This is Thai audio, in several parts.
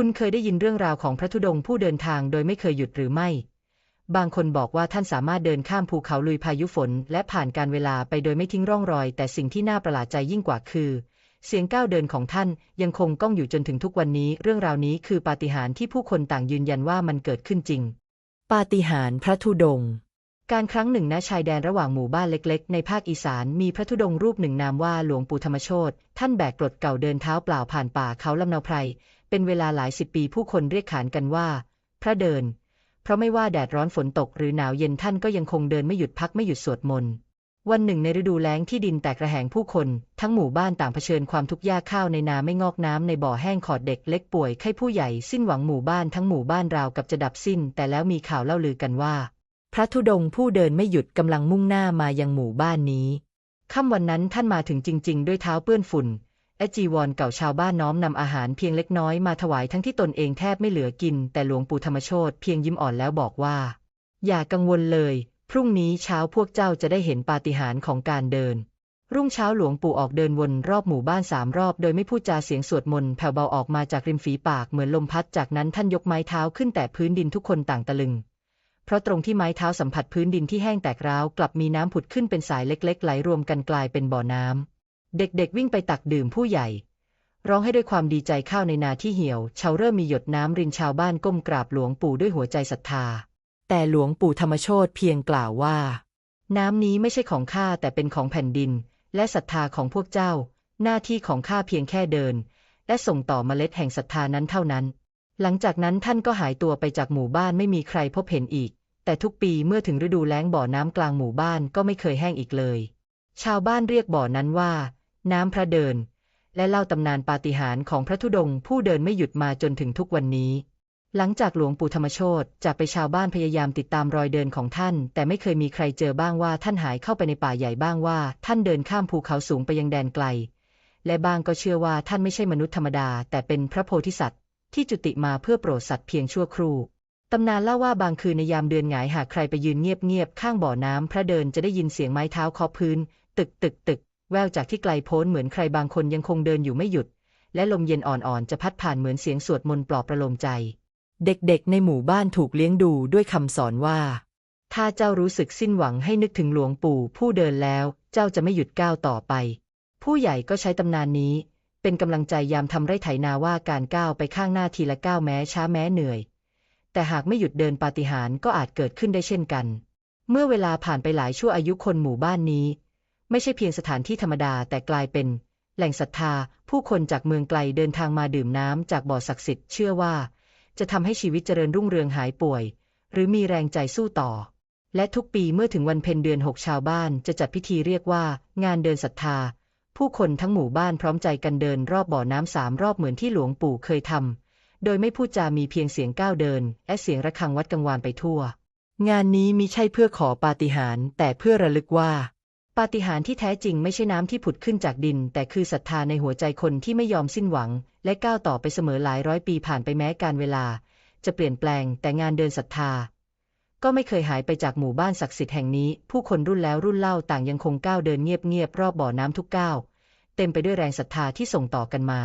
คุณเคยได้ยินเรื่องราวของพระธุดงค์ผู้เดินทางโดยไม่เคยหยุดหรือไม่ บางคนบอกว่าท่านสามารถเดินข้ามภูเขาลุยพายุฝน และผ่านการเวลาไปโดยไม่ทิ้งร่องรอย แต่สิ่งที่น่าประหลาดใจยิ่งกว่าคือ เสียงก้าวเดินของท่านยังคงก้องอยู่จนถึงทุกวันนี้ เรื่องราวนี้คือปาฏิหาริย์ที่ผู้คนต่างยืนยันว่ามันเกิดขึ้นจริง ปาฏิหาริย์พระธุดงค์การครั้งหนึ่งณชายแดนระหว่างหมู่บ้านเล็กๆ ในภาคอีสานมีพระธุดงค์รูปหนึ่งนามว่าหลวงปู่ธรรมโชตท่านแบกกรดเก่าเดินเท้าเปล่าผ่านป่าเขาลำเนาไพร เป็นเวลาหลายสิบปีผู้คนเรียกขานกันว่า พระเดิน เพราะไม่ว่าแดดร้อนฝนตกหรือหนาวเย็นท่านก็ยังคงเดินไม่หยุดพักไม่หยุดสวดมนต์วันหนึ่งในฤดูแล้งที่ดินแตกระแหงผู้คน ทั้งหมู่บ้านต่างเผชิญความทุกข์ยากข้าวในนาไม่งอกน้ำในบ่อแห้งขอดเด็กเล็กป่วยไข้ผู้ใหญ่สิ้นหวังหมู่บ้านทั้งหมู่บ้านราวกับจะดับสิ้น แต่แล้วมีข่าวเล่าลือกันว่า พระธุดงค์ผู้เดินไม่หยุดกำลังมุ่งหน้ามายังหมู่บ้านนี้ค่ำวันนั้นท่านมาถึงจริง ๆ ด้วยเท้าเปื้อนฝุ่น และจีวรเก่าชาวบ้านน้อมนำอาหารเพียงเล็กน้อยมาถวายทั้งที่ตนเองแทบไม่เหลือกิน แต่หลวงปู่ธรรมโชตเพียงยิ้มอ่อนแล้วบอกว่า อย่ากังวลเลย พรุ่งนี้เช้าพวกเจ้าจะได้เห็นปาฏิหาริย์ของการเดิน รุ่งเช้าหลวงปู่ออกเดินวนรอบหมู่บ้านสามรอบ โดยไม่พูดจาเสียงสวดมนต์แผ่วเบาออกมาจากริมฝีปากเหมือนลมพัดจากนั้นท่านยกไม้เท้าขึ้นแต่พื้นดินทุกคนต่างตะลึงเพราะตรงที่ไม้เท้าสัมผัสพื้นดินที่แห้งแตกร้าวกลับมีน้ำผุดขึ้นเป็นสายเล็ก ๆ ไหลรวมกันกลายเป็นบ่อน้ำ เด็กๆ วิ่งไปตักดื่มผู้ใหญ่ ร้องให้ด้วยความดีใจข้าวในนาที่เหี่ยว ชาวเริ่มมีหยดน้ำรินชาวบ้านก้มกราบหลวงปู่ด้วยหัวใจศรัทธา แต่หลวงปู่ธรรมโชตเพียงกล่าวว่า น้ำนี้ไม่ใช่ของข้าแต่เป็นของแผ่นดิน และศรัทธาของพวกเจ้า หน้าที่ของข้าเพียงแค่เดิน และส่งต่อเมล็ดแห่งศรัทธานั้นเท่านั้น หลังจากนั้นท่านก็หายตัวไปจากหมู่บ้านไม่มีใครพบเห็นอีก แต่ทุกปีเมื่อถึงฤดูแล้งบ่อน้ำกลางหมู่บ้านก็ไม่เคยแห้งอีกเลย ชาวบ้านเรียกบ่อนั้นว่า น้ำพระเดิน และเล่าตำนานปาฏิหาริย์ของพระธุดงค์ผู้เดินไม่หยุดมาจนถึงทุกวันนี้ หลังจากหลวงปู่ธรรมโชตจากไปชาวบ้านพยายามติดตามรอยเดินของท่าน แต่ไม่เคยมีใครเจอบ้างว่าท่านหายเข้าไปในป่าใหญ่บ้างว่า ท่านเดินข้ามภูเขาสูงไปยังแดนไกล และบางก็เชื่อว่าท่านไม่ใช่มนุษย์ธรรมดา แต่เป็นพระโพธิสัตว์ ที่จุติมาเพื่อโปรดสัตว์เพียงชั่วครู่ตำนานเล่าว่าบางคืนในยามเดือนหงายหากใครไปยืนเงียบๆข้างบ่อน้ำพระเดินจะได้ยินเสียงไม้เท้าเคาะพื้น ตึกตึกตึก แววจากที่ไกลโพ้นเหมือนใครบางคนยังคงเดินอยู่ไม่หยุด และลมเย็นอ่อนๆ จะพัดผ่านเหมือนเสียงสวดมนต์ปลอบประโลมใจ เด็กๆ ในหมู่บ้านถูกเลี้ยงดูด้วยคำสอนว่า ถ้าเจ้ารู้สึกสิ้นหวังให้นึกถึงหลวงปู่ผู้เดินแล้ว เจ้าจะไม่หยุดก้าวต่อไป ผู้ใหญ่ก็ใช้ตำนานนี้ เป็นกำลังใจยามทำไร่ไถนาว่าการก้าวไปข้างหน้าทีละก้าวแม้ช้าแม้เหนื่อย แต่หากไม่หยุดเดินปาฏิหาริย์ก็อาจเกิดขึ้นได้เช่นกัน เมื่อเวลาผ่านไปหลายชั่วอายุคนหมู่บ้านนี้ ไม่ใช่เพียงสถานที่ธรรมดาแต่กลายเป็น แหล่งศรัทธา ผู้คนจากเมืองไกลเดินทางมาดื่มน้ำจากบ่อศักดิ์สิทธิ์เชื่อว่า จะทำให้ชีวิตเจริญรุ่งเรืองหายป่วย หรือมีแรงใจสู้ต่อ และทุกปีเมื่อถึงวันเพ็ญเดือนหกชาวบ้านจะจัดพิธีเรียกว่า งานเดินศรัทธา ผู้คนทั้งหมู่บ้านพร้อมใจกันเดินรอบบ่อน้ำสามรอบเหมือนที่หลวงปู่เคยทำโดยไม่พูดจามีเพียงเสียงก้าวเดิน และเสียงระฆังวัดกังวานไปทั่ว งานนี้มิใช่เพื่อขอปาฏิหาริย์แต่เพื่อระลึกว่า ปาฏิหาริย์ที่แท้จริงไม่ใช่น้ำที่ผุดขึ้นจากดิน แต่คือศรัทธาในหัวใจคนที่ไม่ยอมสิ้นหวัง และก้าวต่อไปเสมอหลายร้อยปีผ่านไปแม้การเวลา จะเปลี่ยนแปลงแต่งานเดินศรัทธา ก็ไม่เคยหายไปจากหมู่บ้านศักดิ์สิทธิ์แห่งนี้ ผู้คนรุ่นแล้วรุ่นเล่าต่างยังคงก้าวเดินเงียบๆรอบบ่อน้ำทุกก้าวเต็มไปด้วยแรงศรัทธาที่ส่งต่อกันมา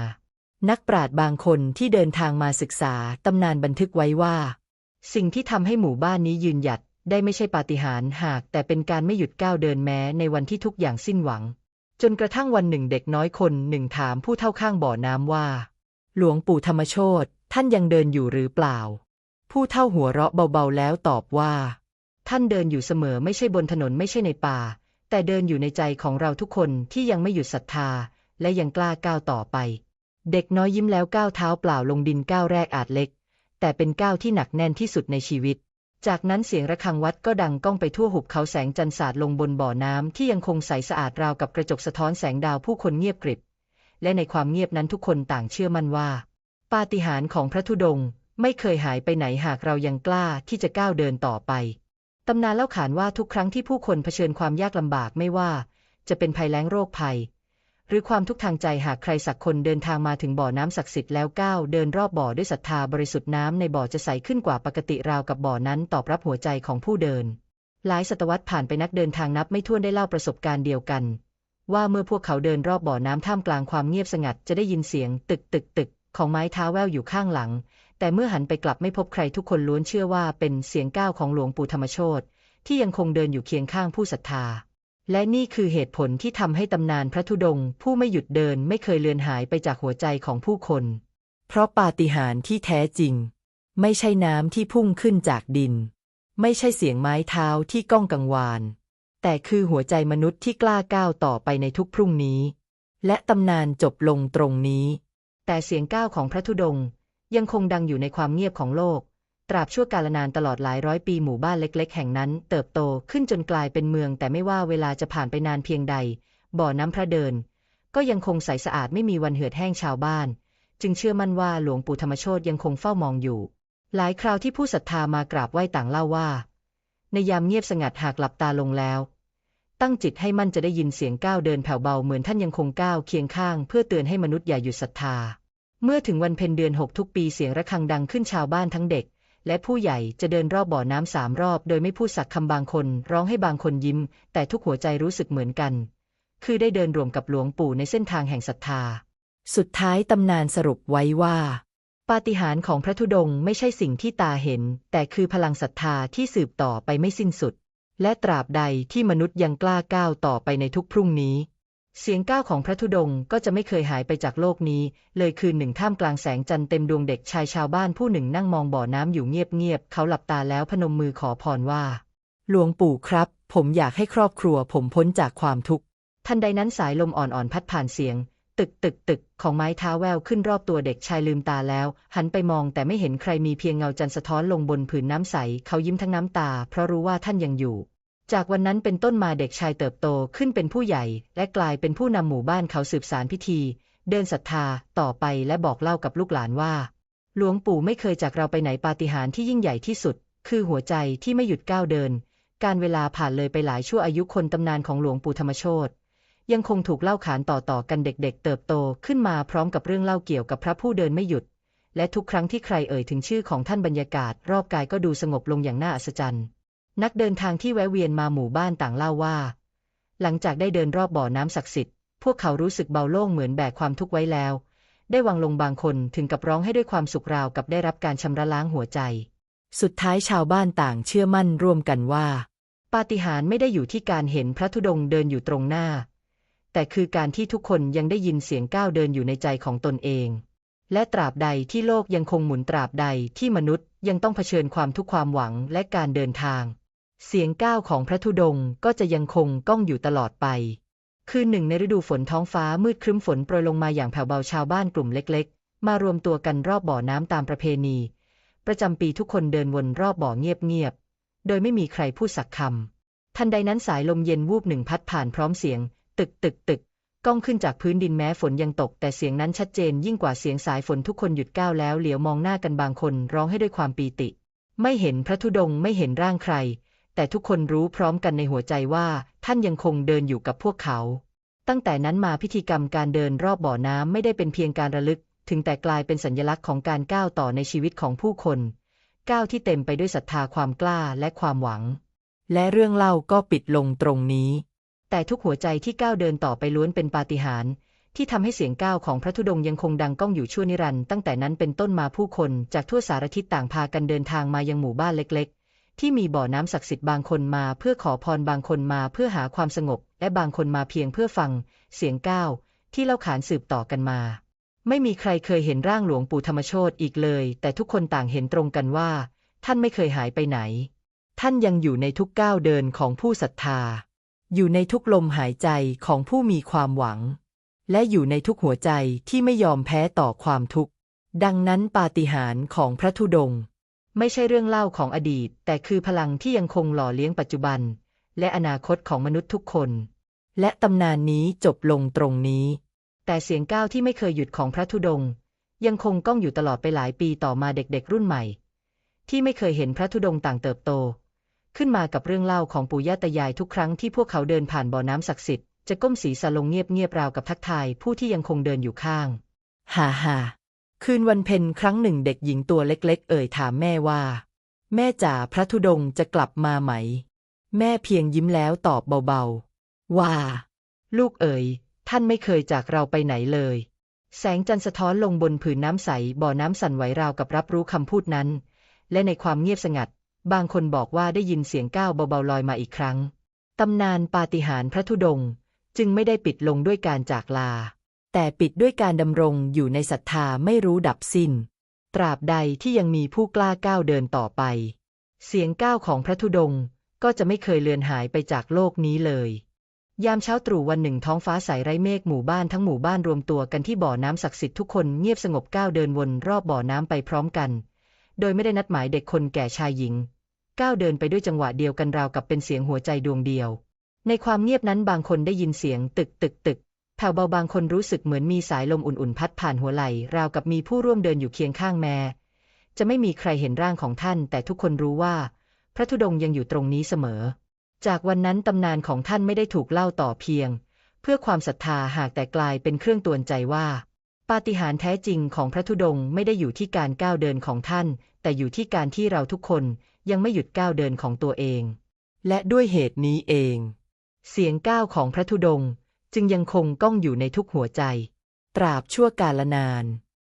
นักปราชญ์บางคนที่เดินทางมาศึกษาตำนานบันทึกไว้ว่า สิ่งที่ทำให้หมู่บ้านนี้ยืนหยัด ได้ไม่ใช่ปาฏิหาริย์หากแต่เป็นการไม่หยุดก้าวเดินแม้ในวันที่ทุกอย่างสิ้นหวัง จนกระทั่งวันหนึ่งเด็กน้อยคนหนึ่งถามผู้เท่าข้างบ่อน้ำว่า หลวงปู่ธรรมโชตท่านยังเดินอยู่หรือเปล่า ผู้เท่าหัวเราะเบาๆแล้วตอบว่า ท่านเดินอยู่เสมอไม่ใช่บนถนนไม่ใช่ในป่า แต่เดินอยู่ในใจของเราทุกคนที่ยังไม่หยุดศรัทธา และยังกล้าก้าวต่อไป เด็กน้อยยิ้มแล้วก้าวเท้าเปล่าลงดินก้าวแรกอาจเล็ก แต่เป็นก้าวที่หนักแน่นที่สุดในชีวิต จากนั้นเสียงระฆังวัดก็ดังก้องไปทั่วหุบเขาแสงจันทร์สาดลงบนบ่อน้ำที่ยังคงใสสะอาดราวกับกระจกสะท้อนแสงดาวผู้คนเงียบกริบ และในความเงียบนั้นทุกคนต่างเชื่อมั่นว่า ปาฏิหาริย์ของพระธุดงค์ไม่เคยหายไปไหนหากเรายังกล้าที่จะก้าวเดินต่อไป ตำนานเล่าขานว่าทุกครั้งที่ผู้คนเผชิญความยากลำบากไม่ว่า จะเป็นภัยแล้งโรคภัย หรือความทุกข์ทางใจหากใครสักคนเดินทางมาถึงบ่อน้ำศักดิ์สิทธิ์แล้วก้าวเดินรอบบ่อด้วยศรัทธาบริสุทธิ์น้ำในบ่อจะใสขึ้นกว่าปกติราวกับบ่อนั้นตอบรับหัวใจของผู้เดิน หลายศตวรรษผ่านไปนักเดินทางนับไม่ถ้วนได้เล่าประสบการณ์เดียวกัน ว่าเมื่อพวกเขาเดินรอบบ่อน้ำท่ามกลางความเงียบสงัดจะได้ยินเสียงตึกตึกตึกของไม้เท้าแววอยู่ข้างหลัง แต่เมื่อหันไปกลับไม่พบใครทุกคนล้วนเชื่อว่าเป็นเสียงก้าวของหลวงปู่ธรรมโชตที่ยังคงเดินอยู่เคียงข้างผู้ศรัทธา และนี่คือเหตุผลที่ทำให้ตำนานพระธุดงค์ผู้ไม่หยุดเดินไม่เคยเลือนหายไปจากหัวใจของผู้คน เพราะปาฏิหาริย์ที่แท้จริง ไม่ใช่น้ำที่พุ่งขึ้นจากดิน ไม่ใช่เสียงไม้เท้าที่ก้องกังวาน แต่คือหัวใจมนุษย์ที่กล้าก้าวต่อไปในทุกพรุ่งนี้ และตำนานจบลงตรงนี้ แต่เสียงก้าวของพระธุดงค์ยังคงดังอยู่ในความเงียบของโลก ตราบชั่วกาลนานตลอดหลายร้อยปีหมู่บ้านเล็ก ๆ แห่งนั้น เติบโตขึ้นจนกลายเป็นเมือง แต่ไม่ว่าเวลาจะผ่านไปนานเพียงใด บ่อน้ำพระเดิน ก็ยังคงใสสะอาดไม่มีวันเหือดแห้งชาวบ้าน จึงเชื่อมั่นว่าหลวงปู่ธรรมโชตยังคงเฝ้ามองอยู่ หลายคราวที่ผู้ศรัทธามากราบไหว้ต่างเล่าว่า ในยามเงียบสงัดหากหลับตาลงแล้ว ตั้งจิตให้มั่นจะได้ยินเสียงก้าวเดินแผ่วเบาเหมือนท่านยังคงก้าวเคียงข้าง เพื่อเตือนให้มนุษย์อย่าหยุดศรัทธา เมื่อถึงวันเพ็ญเดือนหกทุกปีเสียงระฆังดังขึ้นชาวบ้านทั้งเด็ก และผู้ใหญ่จะเดินรอบบ่อน้ำสามรอบ โดยไม่พูดสักคำบางคน ร้องให้บางคนยิ้ม แต่ทุกหัวใจรู้สึกเหมือนกัน คือได้เดินรวมกับหลวงปู่ในเส้นทางแห่งศรัทธา สุดท้ายตำนานสรุปไว้ว่า ปาฏิหาริย์ของพระธุดงค์ไม่ใช่สิ่งที่ตาเห็น แต่คือพลังศรัทธาที่สืบต่อไปไม่สิ้นสุด และตราบใดที่มนุษย์ยังกล้าก้าวต่อไปในทุกพรุ่งนี้ เสียงก้าวของพระธุดงค์ก็จะไม่เคยหายไปจากโลกนี้ เลยคืนหนึ่งท่ามกลางแสงจันทร์เต็มดวงเด็กชายชาวบ้านผู้หนึ่งนั่งมองบ่อน้ำอยู่เงียบๆ เขาหลับตาแล้วพนมมือขอพรว่า หลวงปู่ครับ ผมอยากให้ครอบครัวผมพ้นจากความทุกข์ ทันใดนั้นสายลมอ่อนๆ พัดผ่านเสียง ตึกตึกตึกของไม้เท้าแววขึ้นรอบตัวเด็กชายลืมตาแล้ว หันไปมองแต่ไม่เห็นใครมีเพียงเงาจันทร์สะท้อนลงบนผืนน้ำใส เขายิ้มทั้งน้ำตา เพราะรู้ว่าท่านยังอยู่ จากวันนั้นเป็นต้นมาเด็กชายเติบโตขึ้นเป็นผู้ใหญ่ และกลายเป็นผู้นำหมู่บ้านเขาสืบสารพิธี เดินศรัทธาต่อไปและบอกเล่ากับลูกหลานว่า หลวงปู่ไม่เคยจากเราไปไหนปาฏิหาริย์ที่ยิ่งใหญ่ที่สุด คือหัวใจที่ไม่หยุดก้าวเดิน การเวลาผ่านเลยไปหลายชั่วอายุคนตำนานของหลวงปู่ธรรมโชตยังคงถูกเล่าขานต่อๆกันเด็กๆ เติบโตขึ้นมาพร้อมกับเรื่องเล่าเกี่ยวกับพระผู้เดินไม่หยุด และทุกครั้งที่ใครเอ่ยถึงชื่อของท่านบรรยากาศ รอบกายก็ดูสงบลงอย่างน่าอัศจรรย์ นักเดินทางที่แวะเวียนมาหมู่บ้านต่างเล่าว่า หลังจากได้เดินรอบบ่อน้ำศักดิ์สิทธิ์ พวกเขารู้สึกเบาโล่งเหมือนแบกความทุกข์ไว้แล้ว ได้วางลงบางคนถึงกับร้องให้ด้วยความสุขราวกับได้รับการชำระล้างหัวใจ สุดท้ายชาวบ้านต่างเชื่อมั่นร่วมกันว่า ปาฏิหาริย์ไม่ได้อยู่ที่การเห็นพระธุดงค์เดินอยู่ตรงหน้า แต่คือการที่ทุกคนยังได้ยินเสียงก้าวเดินอยู่ในใจของตนเอง และตราบใดที่โลกยังคงหมุนตราบใดที่มนุษย์ยังต้องเผชิญความทุกข์ความหวังและการเดินทาง เสียงก้าวของพระธุดงค์ก็จะยังคงก้องอยู่ตลอดไป คืนหนึ่งในฤดูฝนท้องฟ้ามืดครึ้มฝนโปรยลงมาอย่างแผ่วเบาชาวบ้านกลุ่มเล็ก ๆ มารวมตัวกันรอบบ่อน้ำตามประเพณี ประจำปีทุกคนเดินวนรอบบ่อเงียบ ๆ โดยไม่มีใครพูดสักคำทันใดนั้นสายลมเย็นวูบหนึ่งพัดผ่านพร้อมเสียง ตึกตึกตึกก้องขึ้นจากพื้นดินแม้ฝนยังตก แต่เสียงนั้นชัดเจนยิ่งกว่าเสียงสายฝนทุกคนหยุดก้าวแล้วเหลียวมองหน้ากันบางคนร้องให้ด้วยความปีติ ไม่เห็นพระธุดงค์ไม่เห็นร่างใคร แต่ทุกคนรู้พร้อมกันในหัวใจว่า ท่านยังคงเดินอยู่กับพวกเขา ตั้งแต่นั้นมาพิธีกรรมการเดินรอบบ่อน้ำไม่ได้เป็นเพียงการระลึก ถึงแต่กลายเป็นสัญลักษณ์ของการก้าวต่อในชีวิตของผู้คน ก้าวที่เต็มไปด้วยศรัทธาความกล้าและความหวัง และเรื่องเล่าก็ปิดลงตรงนี้ แต่ทุกหัวใจที่ก้าวเดินต่อไปล้วนเป็นปาฏิหาริย์ที่ทำให้เสียงก้าวของพระธุดงค์ยังคงดังก้องอยู่ชั่วนิรันดร์ตั้งแต่นั้นเป็นต้นมาผู้คนจากทั่วสารทิศต่างพากันเดินทางมายังหมู่บ้านเล็กๆ ที่มีบ่อน้ำศักดิ์สิทธิ์บางคนมาเพื่อขอพรบางคนมาเพื่อหาความสงบ และบางคนมาเพียงเพื่อฟัง เสียงก้าวที่เล่าขานสืบต่อกันมา ไม่มีใครเคยเห็นร่างหลวงปู่ธรรมโชตอีกเลย แต่ทุกคนต่างเห็นตรงกันว่า ท่านไม่เคยหายไปไหน ท่านยังอยู่ในทุกก้าวเดินของผู้ศรัทธา อยู่ในทุกลมหายใจของผู้มีความหวัง และอยู่ในทุกหัวใจที่ไม่ยอมแพ้ต่อความทุกข์ดังนั้นปาฏิหาริย์ของพระธุดงค์ ไม่ใช่เรื่องเล่าของอดีต แต่คือพลังที่ยังคงหล่อเลี้ยงปัจจุบัน และอนาคตของมนุษย์ทุกคน และตำนานนี้จบลงตรงนี้ แต่เสียงก้าวที่ไม่เคยหยุดของพระธุดงค์ยังคงก้องอยู่ตลอดไปหลายปีต่อมาเด็กๆ รุ่นใหม่ ที่ไม่เคยเห็นพระธุดงค์ต่างเติบโต ขึ้นมากับเรื่องเล่าของปู่ย่าตายายทุกครั้งที่พวกเขาเดินผ่านบ่อน้ำศักดิ์สิทธิ์จะก้มศีรษะลงเงียบๆราวกับทักทายผู้ที่ยังคงเดินอยู่ข้าง ฮ่าฮ่า คืนวันเพ็ญครั้งหนึ่งเด็กหญิงตัวเล็ก ๆ เอ่ยถามแม่ว่า แม่จ๋าพระธุดงค์จะกลับมาไหม แม่เพียงยิ้มแล้วตอบเบาๆ ว่า ลูกเอ๋ยท่านไม่เคยจากเราไปไหนเลย แสงจันทร์สะท้อนลงบนผืนน้ำใสบ่อน้ำสั่นไหวราวกับรับรู้คำพูดนั้น และในความเงียบสงัด บางคนบอกว่าได้ยินเสียงก้าวเบาๆลอยมาอีกครั้ง ตำนานปาฏิหาริย์พระธุดงค์จึงไม่ได้ปิดลงด้วยการจากลา แต่ปิดด้วยการดำรงอยู่ในศรัทธาไม่รู้ดับสิ้น ตราบใดที่ยังมีผู้กล้าก้าวเดินต่อไป เสียงก้าวของพระธุดงค์ก็จะไม่เคยเลือนหายไปจากโลกนี้เลย ยามเช้าตรู่วันหนึ่งท้องฟ้าใสไร้เมฆหมู่บ้านทั้งหมู่บ้านรวมตัวกันที่บ่อน้ำศักดิ์สิทธิ์ทุกคนเงียบสงบก้าวเดินวนรอบบ่อน้ำไปพร้อมกัน โดยไม่ได้นัดหมายเด็กคนแก่ชายหญิง ก้าวเดินไปด้วยจังหวะเดียวกันราวกับเป็นเสียงหัวใจดวงเดียว ในความเงียบนั้นบางคนได้ยินเสียงตึกตึกตึก ผ่วเบาบางคนรู้สึกเหมือนมีสายลมอุ่นๆ พัดผ่านหัวไหล่ราวกับมีผู้ร่วมเดินอยู่เคียงข้างแม้จะไม่มีใครเห็นร่างของท่าน แต่ทุกคนรู้ว่า พระธุดงยังอยู่ตรงนี้เสมอ จากวันนั้นตำนานของท่านไม่ได้ถูกเล่าต่อเพียง เพื่อความศรัทธาหากแต่กลายเป็นเครื่องตวนใจว่า ปาฏิหาริย์แท้จริงของพระธุดงไม่ได้อยู่ที่การก้าวเดินของท่าน แต่อยู่ที่การที่เราทุกคนยังไม่หยุดก้าวเดินของตัวเอง และด้วยเหตุนี้เอง เสียงก้าวของพระธุดงค์ จึงยังคงก้องอยู่ในทุกหัวใจ ตราบชั่วกาลนาน